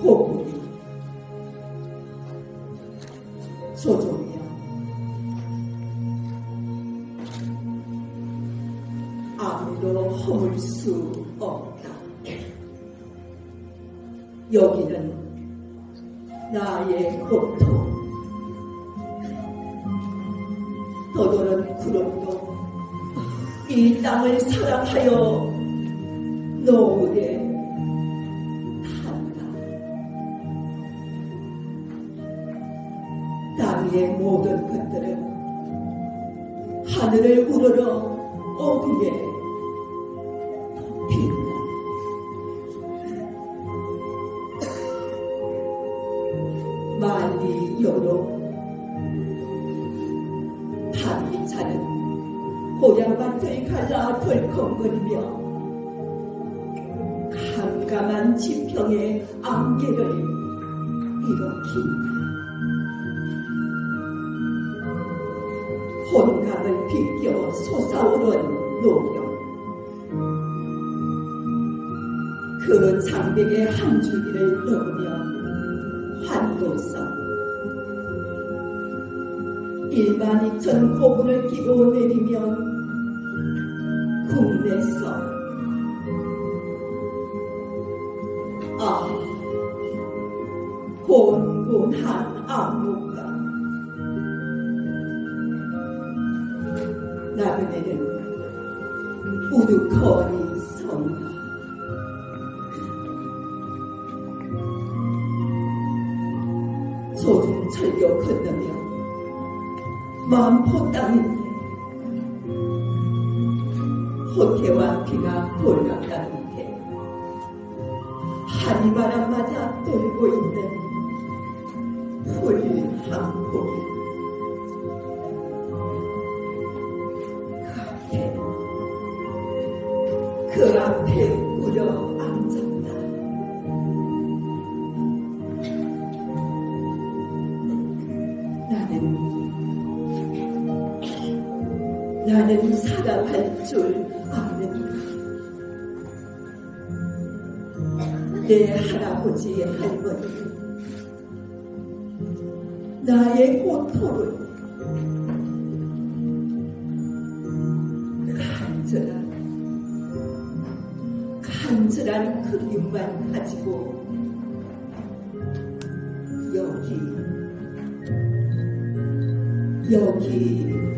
고국이 소종이여 아무도 허물 수 없다. 여기는 나의 고통. 너도는 구름도 이 땅을 사랑하여 노을 땅 위의 모든 것들은 하늘을 우러러 어귀에 덮인다. 만리 여로 밤기차는 고향밭을 갈라 덜컹거리며 깜깜한 지평의 안개를 일으킨다. 혼각을 비껴 솟아오른 노령 그 장백의 한 줄기를 넣으며 환도성 일만 이천 고분을 끼고 내리면 국내서 아 곤곤한 안목과 나그네는 우두커니 선다 소중 철교 건너며 만포 땅인데 호태와 비가 돌아가는 게 한이바람 맞아 떨고 있는 풀한 포기 나는 살아갈 줄 아는가? 내 할아버지 할머니 나의 고통을 간절한 간절한 그림만 가지고 여기 여기.